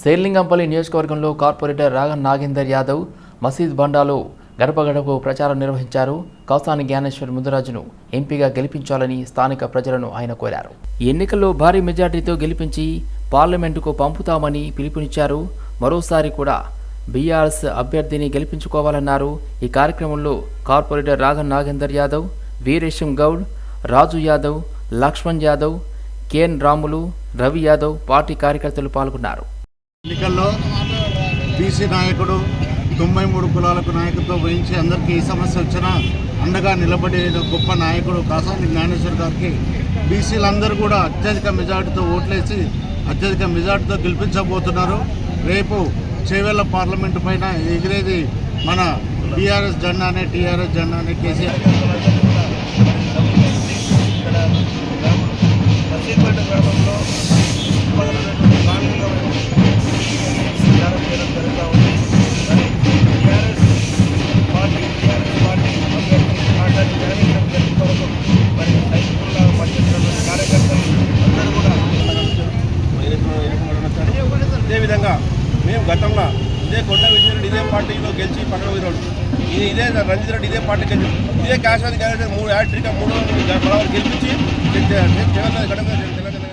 శేర్లింగంపల్లి నియోజకవర్గంలో కార్పొరేటర్ రాగన్ నాగేందర్ యాదవ్ మసీద్ బండాలో గడప గడపకు ప్రచారం నిర్వహించారు. కౌసాని జ్ఞానేశ్వర్ ముందురాజును ఎంపీగా గెలిపించాలని స్థానిక ప్రజలను ఆయన కోరారు. ఎన్నికల్లో భారీ మెజార్టీతో గెలిపించి పార్లమెంటుకు పంపుతామని పిలుపునిచ్చారు. మరోసారి కూడా బీఆర్ఎస్ అభ్యర్థిని గెలిపించుకోవాలన్నారు. ఈ కార్యక్రమంలో corporator Ragan Nagender Yadav Veeresham Goud Raju Yadav Laxman Yadav KN Ramulu Ravi Yadav party కార్యకర్తలు పాల్గొన్నారు. ఎన్నికల్లో బీసీ నాయకుడు తొంభై మూడు కులాలకు నాయకత్వం వహించి అందరికీ ఈ సమస్య వచ్చినా అండగా నిలబడే గొప్ప నాయకుడు కాసాని జ్ఞానేశ్వర్ గారికి బీసీలందరూ కూడా అత్యధిక మెజార్టీతో ఓట్లేసి అత్యధిక మెజార్టీతో గెలిపించబోతున్నారు. రేపు చేవెళ్ళ పార్లమెంటు పైన ఎగిరేది మన బీఆర్ఎస్ జెండానే టీఆర్ఎస్ జెండానే కేసీఆర్ అదేవిధంగా మేము గతంలో ఇదే కొండ విజయరెడ్డి ఇదే పార్టీలో గెలిచి పక్కన పోయినాడు. ఇది ఇదే రంజిత్ రెడ్డి ఇదే పార్టీ గెలిచి ఇదే కాశాది కాదు మూడు యాట్రిక మూడు బరాబర్ గెలిపించి తెలంగాణ గడప తెలంగాణ